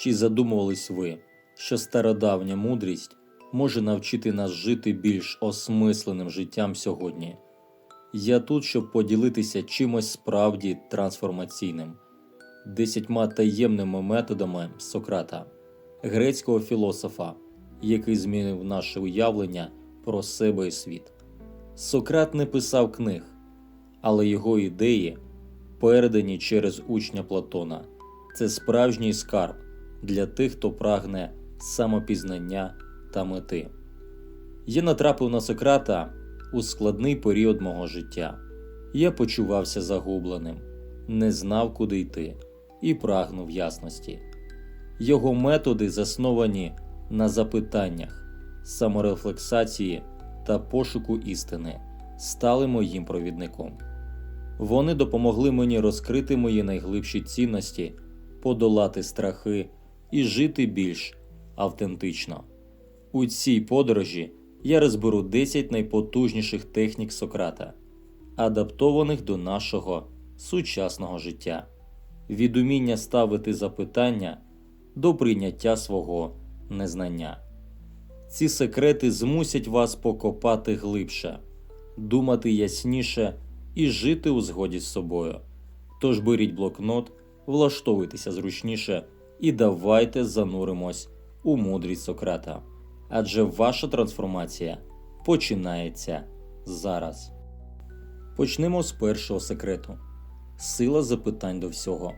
Чи задумувались ви, що стародавня мудрість може навчити нас жити більш осмисленим життям сьогодні? Я тут, щоб поділитися чимось справді трансформаційним, десятьма таємними методами Сократа, грецького філософа, який змінив наше уявлення про себе і світ. Сократ не писав книг, але його ідеї, передані через учня Платона, це справжній скарб для тих, хто прагне самопізнання та мети. Я натрапив на Сократа у складний період мого життя. Я почувався загубленим, не знав, куди йти, і прагнув ясності. Його методи засновані на запитаннях, саморефлексації та пошуку істини, стали моїм провідником. Вони допомогли мені розкрити мої найглибші цінності, подолати страхи і жити більш автентично. У цій подорожі я розберу 10 найпотужніших технік Сократа, адаптованих до нашого сучасного життя, від уміння ставити запитання до прийняття свого незнання. Ці секрети змусять вас покопати глибше, думати ясніше і жити у згоді з собою. Тож беріть блокнот, влаштовуйтеся зручніше і давайте зануримось у мудрість Сократа. Адже ваша трансформація починається зараз. Почнемо з першого секрету сила запитань до всього.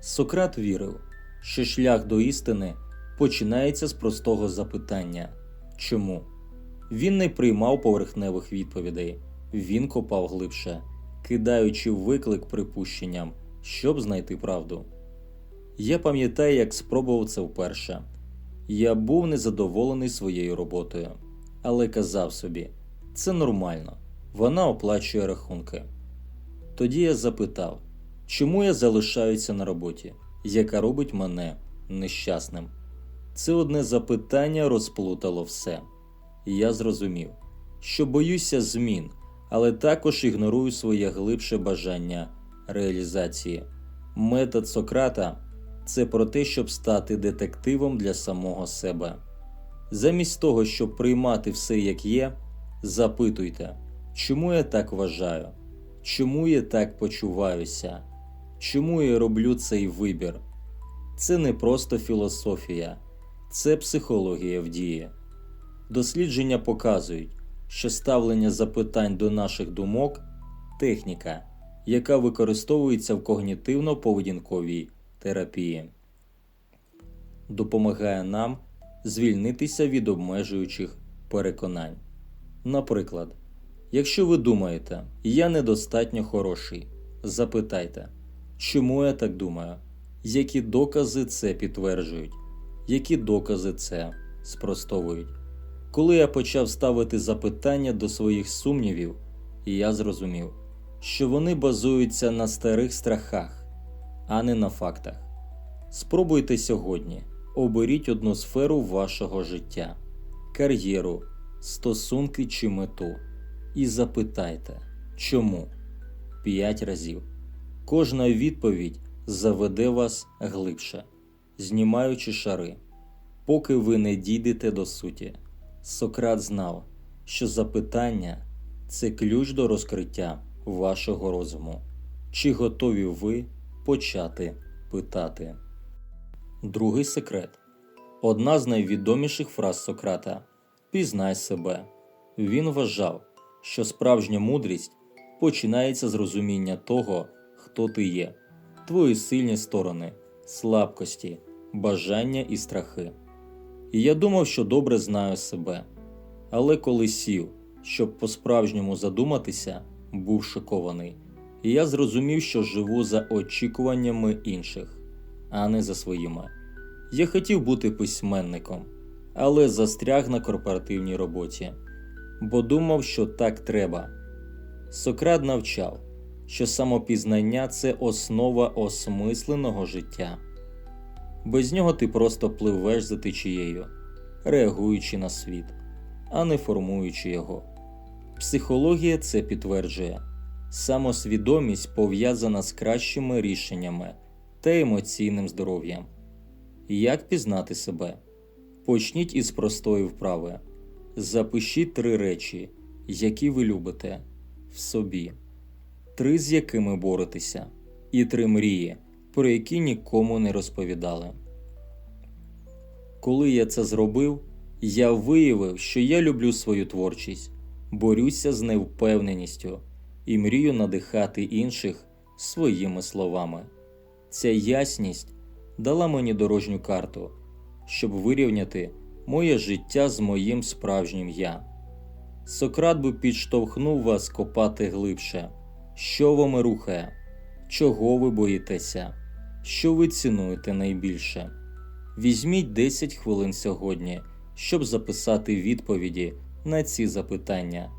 Сократ вірив, що шлях до істини починається з простого запитання чому? Він не приймав поверхневих відповідей, він копав глибше, кидаючи виклик припущенням, щоб знайти правду. Я пам'ятаю, як спробував це вперше. Я був незадоволений своєю роботою, але казав собі, це нормально, вона оплачує рахунки. Тоді я запитав, чому я залишаюся на роботі, яка робить мене нещасним. Це одне запитання розплутало все. І я зрозумів, що боюся змін, але також ігнорую своє глибше бажання реалізації. Метод Сократа це про те, щоб стати детективом для самого себе. Замість того, щоб приймати все як є, запитуйте, чому я так вважаю, чому я так почуваюся, чому я роблю цей вибір. Це не просто філософія, це психологія в дії. Дослідження показують, що ставлення запитань до наших думок техніка, яка використовується в когнітивно-поведінковій терапії, допомагає нам звільнитися від обмежуючих переконань. Наприклад, якщо ви думаєте, я недостатньо хороший, запитайте, чому я так думаю, які докази це підтверджують, які докази це спростовують. Коли я почав ставити запитання до своїх сумнівів, я зрозумів, що вони базуються на старих страхах, а не на фактах. Спробуйте сьогодні оберіть одну сферу вашого життя, кар'єру, стосунки чи мету, і запитайте, чому? П'ять разів. Кожна відповідь заведе вас глибше, знімаючи шари, поки ви не дійдете до суті. Сократ знав, що запитання це ключ до розкриття вашого розуму. Чи готові ви почати питати? Другий секрет. Одна з найвідоміших фраз Сократа Пізнай себе. Він вважав, що справжня мудрість починається з розуміння того, хто ти є, твої сильні сторони, слабкості, бажання і страхи. І я думав, що добре знаю себе. Але коли сів, щоб по-справжньому задуматися, був шокований, і я зрозумів, що живу за очікуваннями інших, а не за своїми. Я хотів бути письменником, але застряг на корпоративній роботі, бо думав, що так треба. Сократ навчав, що самопізнання це основа осмисленого життя. Без нього ти просто пливеш за течією, реагуючи на світ, а не формуючи його. Психологія це підтверджує. Самосвідомість пов'язана з кращими рішеннями та емоційним здоров'ям. Як пізнати себе? Почніть із простої вправи. Запишіть три речі, які ви любите в собі, три з якими боретеся, і три мрії, про які нікому не розповідали. Коли я це зробив, я виявив, що я люблю свою творчість, борюся з невпевненістю і мрію надихати інших своїми словами. Ця ясність дала мені дорожню карту, щоб вирівняти моє життя з моїм справжнім я. Сократ би підштовхнув вас копати глибше, що вами рухає, чого ви боїтеся, що ви цінуєте найбільше. Візьміть 10 хвилин сьогодні, щоб записати відповіді на ці запитання.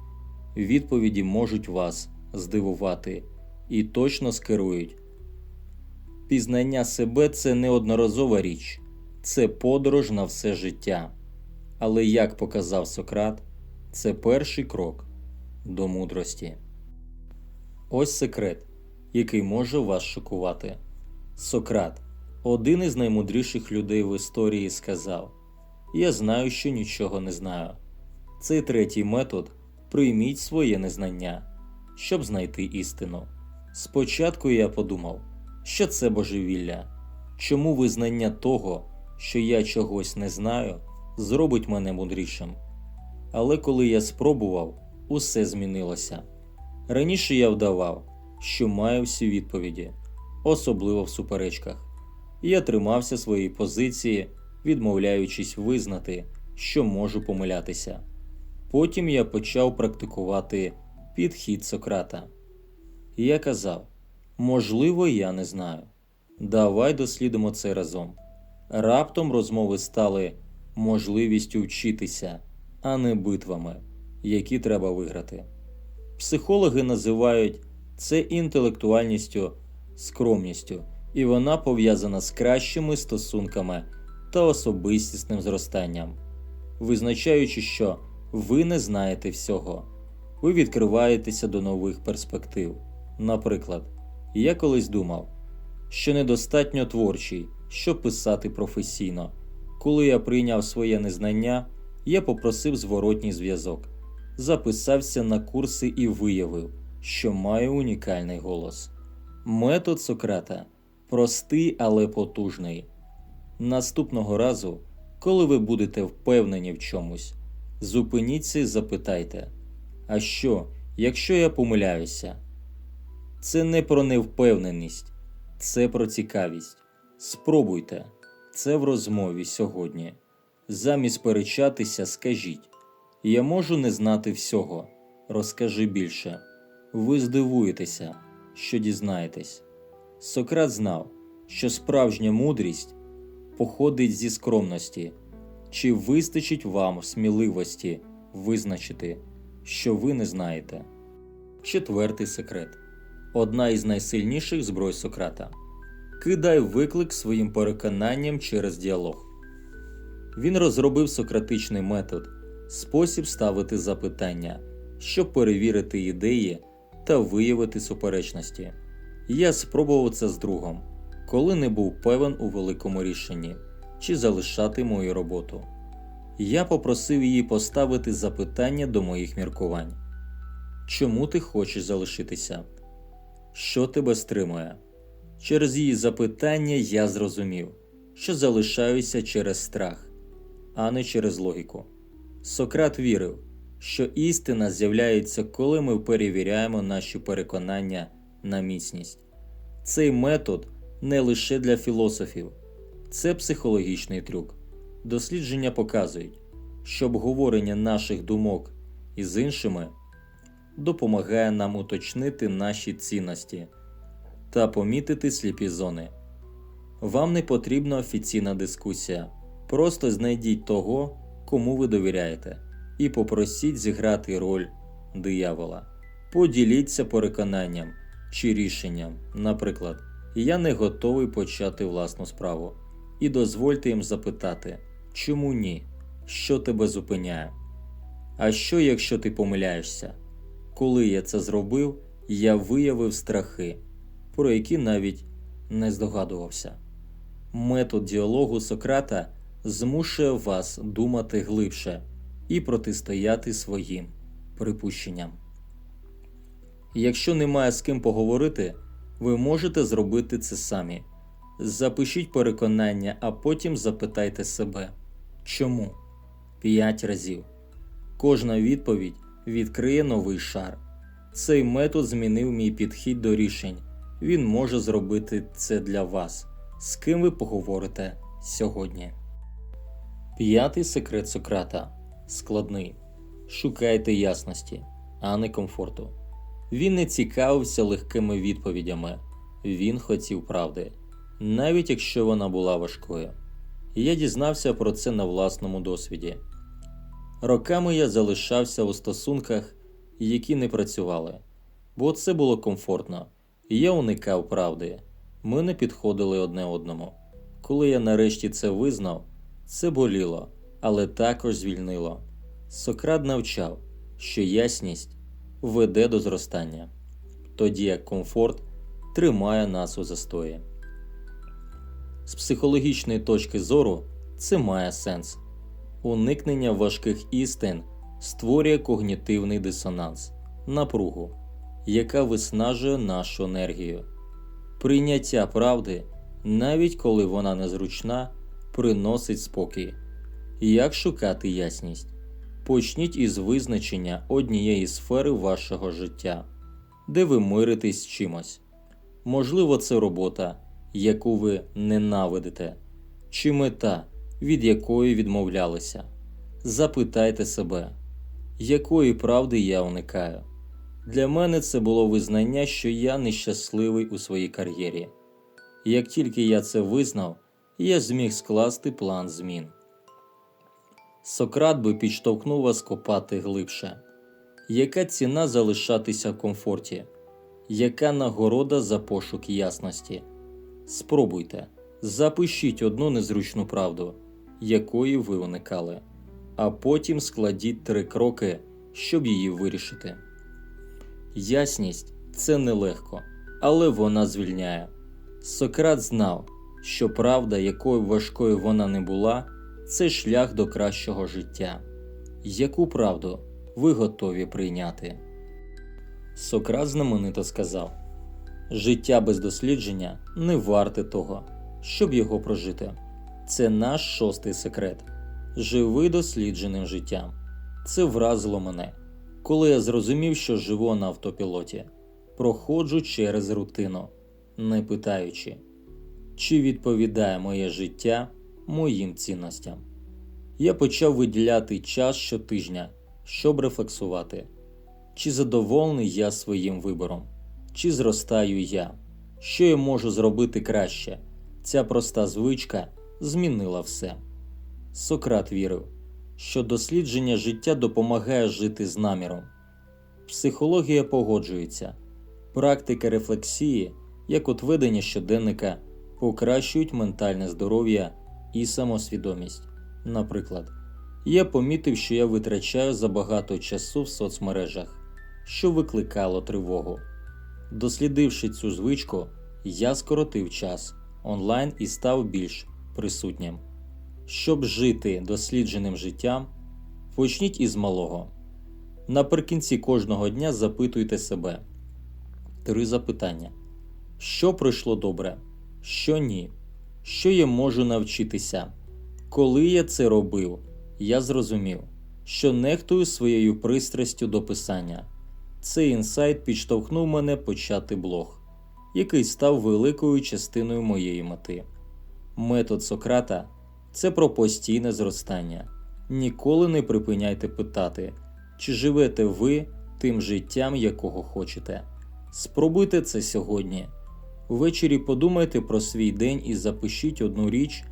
Відповіді можуть вас здивувати і точно скерують. Пізнання себе це не одноразова річ, це подорож на все життя. Але, як показав Сократ, це перший крок до мудрості. Ось секрет, який може вас шокувати. Сократ, один із наймудріших людей в історії, сказав: Я знаю, що нічого не знаю. Цей третій метод прийміть своє незнання, щоб знайти істину. Спочатку я подумав, що це божевілля, чому визнання того, що я чогось не знаю, зробить мене мудрішим. Але коли я спробував, усе змінилося. Раніше я вдавав, що маю всі відповіді, особливо в суперечках. Я тримався своєї позиції, відмовляючись визнати, що можу помилятися. Потім я почав практикувати підхід Сократа. Я казав: можливо, я не знаю. Давай дослідимо це разом. Раптом розмови стали можливістю вчитися, а не битвами, які треба виграти. Психологи називають це інтелектуальністю, скромністю, і вона пов'язана з кращими стосунками та особистісним зростанням, визначаючи, що ви не знаєте всього, ви відкриваєтеся до нових перспектив. Наприклад, я колись думав, що недостатньо творчий, щоб писати професійно. Коли я прийняв своє незнання, я попросив зворотній зв'язок, записався на курси і виявив, що маю унікальний голос. Метод Сократа простий, але потужний. Наступного разу, коли ви будете впевнені в чомусь, зупиніться і запитайте: А що, якщо я помиляюся? Це не про невпевненість, це про цікавість. Спробуйте це в розмові сьогодні. Замість сперечатися, скажіть: Я можу не знати всього. Розкажи більше. Ви здивуєтеся, що дізнаєтесь. Сократ знав, що справжня мудрість походить зі скромності, чи вистачить вам сміливості визначити, що ви не знаєте. Четвертий секрет одна із найсильніших зброй Сократа. Кидай виклик своїм переконанням через діалог. Він розробив сократичний метод, спосіб ставити запитання, щоб перевірити ідеї та виявити суперечності. Я спробував це з другом, коли не був певен у великому рішенні чи залишати мою роботу. Я попросив її поставити запитання до моїх міркувань. Чому ти хочеш залишитися? Що тебе стримує? Через її запитання я зрозумів, що залишаюся через страх, а не через логіку. Сократ вірив, що істина з'являється, коли ми перевіряємо наші переконання на міцність. Цей метод не лише для філософів, це психологічний трюк. Дослідження показують, що обговорення наших думок із іншими допомагає нам уточнити наші цінності та помітити сліпі зони. Вам не потрібна офіційна дискусія. Просто знайдіть того, кому ви довіряєте, і попросіть зіграти роль диявола. Поділіться переконанням чи рішенням, наприклад, я не готовий почати власну справу, і дозвольте їм запитати, чому ні, що тебе зупиняє. А що, якщо ти помиляєшся? Коли я це зробив, я виявив страхи, про які навіть не здогадувався. Метод діалогу Сократа змушує вас думати глибше і протистояти своїм припущенням. Якщо немає з ким поговорити, ви можете зробити це самі. Запишіть переконання, а потім запитайте себе чому? П'ять разів. Кожна відповідь відкриє новий шар. Цей метод змінив мій підхід до рішень. Він може зробити це для вас. З ким ви поговорите сьогодні. П'ятий секрет Сократа складний. Шукайте ясності, а не комфорту. Він не цікавився легкими відповідями, він хотів правди, навіть якщо вона була важкою. І я дізнався про це на власному досвіді. Роками я залишався у стосунках, які не працювали, бо це було комфортно, і я уникав правди. Ми не підходили одне одному. Коли я нарешті це визнав, це боліло, але також звільнило. Сократ навчав, що ясність веде до зростання, тоді як комфорт тримає нас у застої. З психологічної точки зору це має сенс. Уникнення важких істин створює когнітивний дисонанс, напругу, яка виснажує нашу енергію. Прийняття правди, навіть коли вона незручна, приносить спокій. Як шукати ясність? Почніть із визначення однієї сфери вашого життя, де ви миритесь з чимось. Можливо, це робота, яку ви ненавидите, чи мета, від якої відмовлялися. Запитайте себе, якої правди я уникаю. Для мене це було визнання, що я нещасливий у своїй кар'єрі. Як тільки я це визнав, я зміг скласти план змін. Сократ би підштовхнув вас копати глибше. Яка ціна залишатися в комфорті? Яка нагорода за пошук ясності? Спробуйте, запишіть одну незручну правду, якої ви уникали, а потім складіть три кроки, щоб її вирішити. Ясність це нелегко, але вона звільняє. Сократ знав, що правда, якою важкою вона не була, це шлях до кращого життя. Яку правду ви готові прийняти? Сократ знаменито сказав: Життя без дослідження не варте того, щоб його прожити. Це наш шостий секрет. Живи дослідженим життям. Це вразило мене, коли я зрозумів, що живу на автопілоті, проходжу через рутину, не питаючи, чи відповідає моє життя моїм цінностям. Я почав виділяти час щотижня, щоб рефлексувати, чи задоволений я своїм вибором, чи зростаю я, що я можу зробити краще. Ця проста звичка змінила все. Сократ вірив, що дослідження життя допомагає жити з наміром. Психологія погоджується, практика рефлексії, як от ведення щоденника, покращують ментальне здоров'я і самосвідомість. Наприклад, я помітив, що я витрачаю забагато часу в соцмережах, що викликало тривогу. Дослідивши цю звичку, я скоротив час онлайн і став більш присутнім. Щоб жити дослідженим життям, почніть із малого. Наприкінці кожного дня запитуйте себе три запитання: що пройшло добре, що ні, що я можу навчитися. Коли я це робив, я зрозумів, що нехтую своєю пристрастю до писання. Цей інсайт підштовхнув мене почати блог, який став великою частиною моєї мети. Метод Сократа це про постійне зростання. Ніколи не припиняйте питати, чи живете ви тим життям, якого хочете. Спробуйте це сьогодні. Ввечері подумайте про свій день і запишіть одну річ,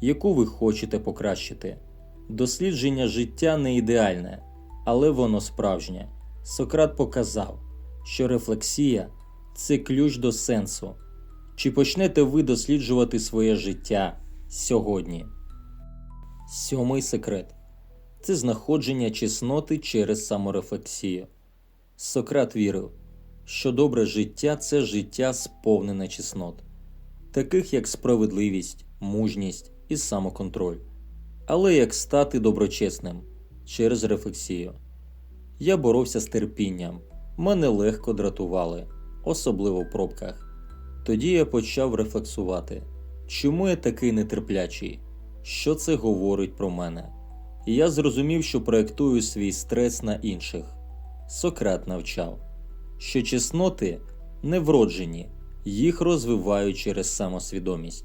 яку ви хочете покращити. Дослідження життя не ідеальне, але воно справжнє. Сократ показав, що рефлексія це ключ до сенсу. Чи почнете ви досліджувати своє життя сьогодні? Сьомий секрет це знаходження чесноти через саморефлексію. Сократ вірив, що добре життя це життя сповнене чеснот, таких як справедливість, мужність і самоконтроль. Але як стати доброчесним через рефлексію. Я боровся з терпінням, мене легко дратували, особливо в пробках. Тоді я почав рефлексувати, чому я такий нетерплячий, що це говорить про мене. І я зрозумів, що проєктую свій стрес на інших. Сократ навчав, що чесноти не вроджені, їх розвивають через самосвідомість.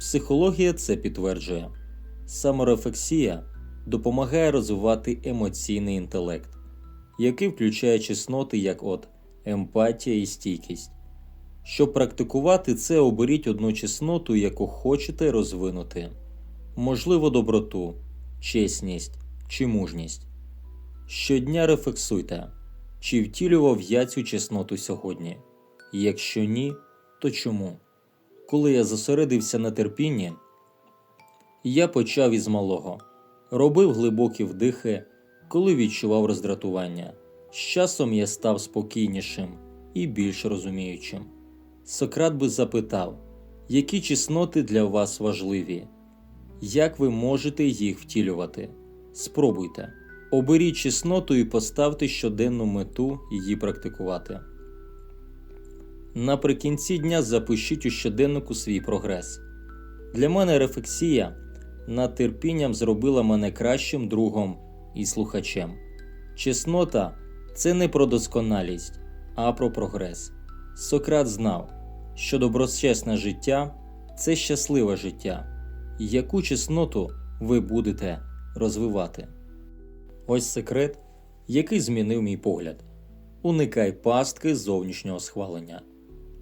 Психологія це підтверджує. Саморефлексія допомагає розвивати емоційний інтелект, який включає чесноти як от емпатія і стійкість. Щоб практикувати це, оберіть одну чесноту, яку хочете розвинути, можливо, доброту, чесність чи мужність. Щодня рефлексуйте, чи втілював я цю чесноту сьогодні. Якщо ні, то чому? Коли я зосередився на терпінні, я почав із малого, робив глибокі вдихи, коли відчував роздратування. З часом я став спокійнішим і більш розуміючим. Сократ би запитав, які чесноти для вас важливі, як ви можете їх втілювати? Спробуйте. Оберіть чесноту і поставте щоденну мету її практикувати. Наприкінці дня запишіть у щоденнику свій прогрес. Для мене рефлексія над терпінням зробила мене кращим другом і слухачем. Чеснота це не про досконалість, а про прогрес. Сократ знав, що доброчесне життя це щасливе життя, яку чесноту ви будете розвивати. Ось секрет, який змінив мій погляд. Уникай пастки зовнішнього схвалення.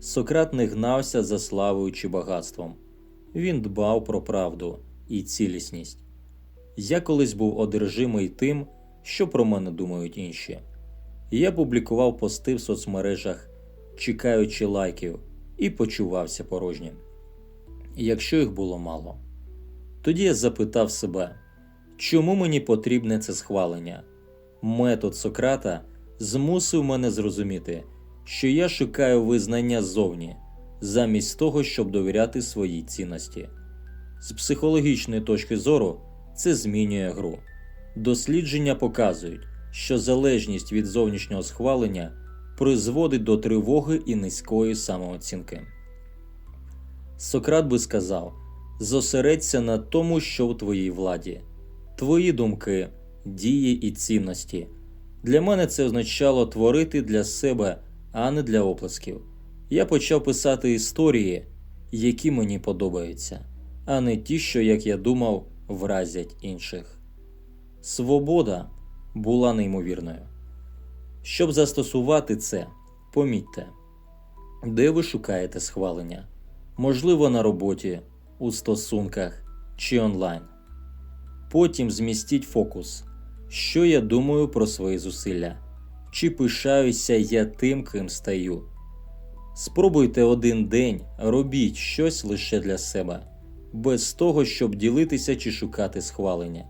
Сократ не гнався за славою чи багатством. Він дбав про правду і цілісність. Я колись був одержимий тим, що про мене думають інші. Я публікував пости в соцмережах, чекаючи лайків, і почувався порожнім. Якщо їх було мало. Тоді я запитав себе, чому мені потрібне це схвалення? Метод Сократа змусив мене зрозуміти, що я шукаю визнання ззовні, замість того, щоб довіряти своїй цінності. З психологічної точки зору це змінює гру. Дослідження показують, що залежність від зовнішнього схвалення призводить до тривоги і низької самооцінки. Сократ би сказав: зосередься на тому, що в твоїй владі, твої думки, дії і цінності. Для мене це означало творити для себе, а не для оплесків. Я почав писати історії, які мені подобаються, а не ті, що, як я думав, вразять інших. Свобода була неймовірною. Щоб застосувати це, помітьте, де ви шукаєте схвалення, можливо, на роботі, у стосунках чи онлайн. Потім змістіть фокус, що я думаю про свої зусилля, чи пишаюся я тим, ким стаю. Спробуйте один день, робіть щось лише для себе, без того, щоб ділитися чи шукати схвалення.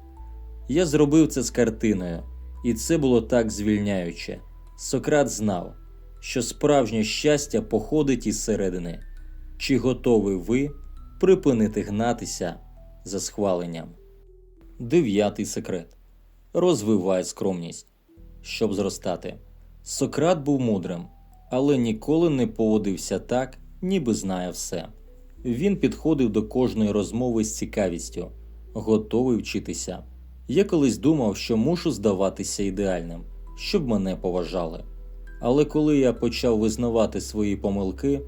Я зробив це з картиною, і це було так звільняюче. Сократ знав, що справжнє щастя походить із середини. Чи готові ви припинити гнатися за схваленням? Дев'ятий секрет. Розвивай скромність, щоб зростати. Сократ був мудрим, але ніколи не поводився так, ніби знає все. Він підходив до кожної розмови з цікавістю, готовий вчитися. Я колись думав, що мушу здаватися ідеальним, щоб мене поважали. Але коли я почав визнавати свої помилки,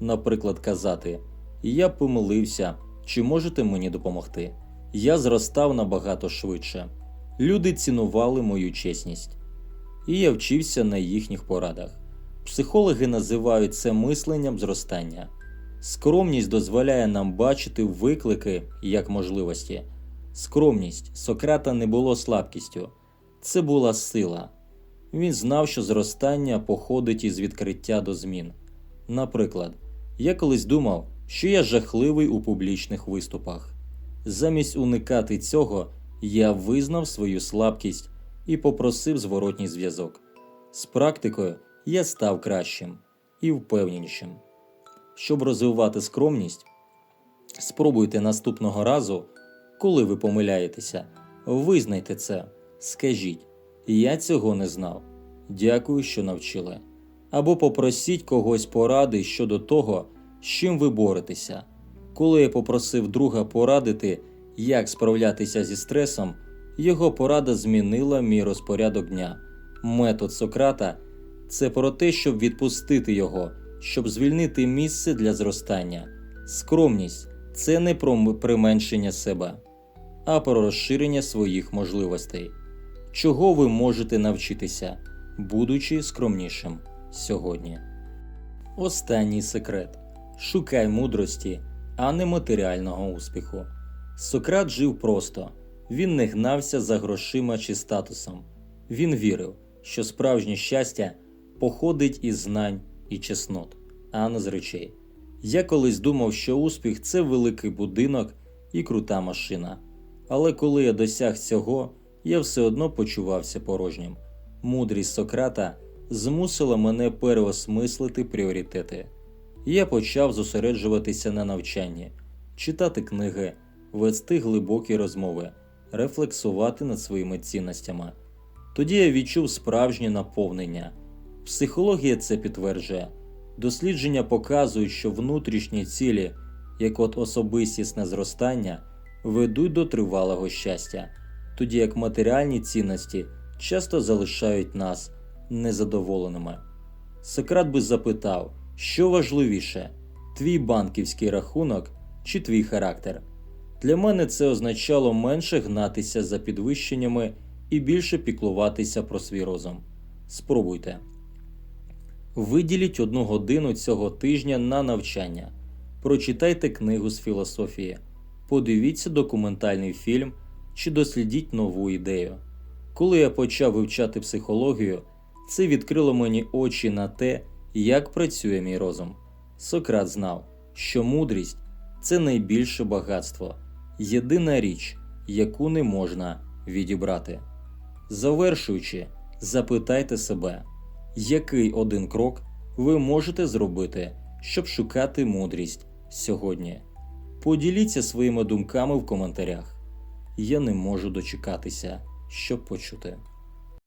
наприклад, казати Я помилився, чи можете мені допомогти, я зростав набагато швидше. Люди цінували мою чесність, і я вчився на їхніх порадах. Психологи називають це мисленням зростання. Скромність дозволяє нам бачити виклики як можливості. Скромність Сократа не було слабкістю, це була сила. Він знав, що зростання походить із відкриття до змін. Наприклад, я колись думав, що я жахливий у публічних виступах. Замість уникати цього, я визнав свою слабкість і попросив зворотній зв'язок. З практикою я став кращим і впевненішим. Щоб розвивати скромність, Спробуйте наступного разу, коли ви помиляєтеся, визнайте це, скажіть, я цього не знав. Дякую, що навчили. Або попросіть когось поради щодо того, з чим ви боретеся. Коли я попросив друга порадити, як справлятися зі стресом, його порада змінила мій розпорядок дня. Метод Сократа це про те, щоб відпустити його, щоб звільнити місце для зростання. Скромність це не про применшення себе, а про розширення своїх можливостей. Чого ви можете навчитися, будучи скромнішим сьогодні? Останній секрет: шукай мудрості, а не матеріального успіху. Сократ жив просто, він не гнався за грошима чи статусом. Він вірив, що справжнє щастя походить із знань і чеснот, а не з речей. Я колись думав, що успіх це великий будинок і крута машина. Але коли я досяг цього, я все одно почувався порожнім. Мудрість Сократа змусила мене переосмислити пріоритети. Я почав зосереджуватися на навчанні, читати книги, вести глибокі розмови, рефлексувати над своїми цінностями. Тоді я відчув справжнє наповнення. Психологія це підтверджує. Дослідження показують, що внутрішні цілі, як от особистісне зростання, ведуть до тривалого щастя, тоді як матеріальні цінності часто залишають нас незадоволеними. Сократ би запитав, що важливіше, твій банківський рахунок чи твій характер. Для мене це означало менше гнатися за підвищеннями і більше піклуватися про свій розум. Спробуйте. Виділіть одну годину цього тижня на навчання. Прочитайте книгу з філософії, подивіться документальний фільм чи дослідіть нову ідею. Коли я почав вивчати психологію, це відкрило мені очі на те, як працює мій розум. Сократ знав, що мудрість це найбільше багатство, єдина річ, яку не можна відібрати. Завершуючи, запитайте себе, який один крок ви можете зробити, щоб шукати мудрість сьогодні. Поділіться своїми думками в коментарях. Я не можу дочекатися, щоб почути.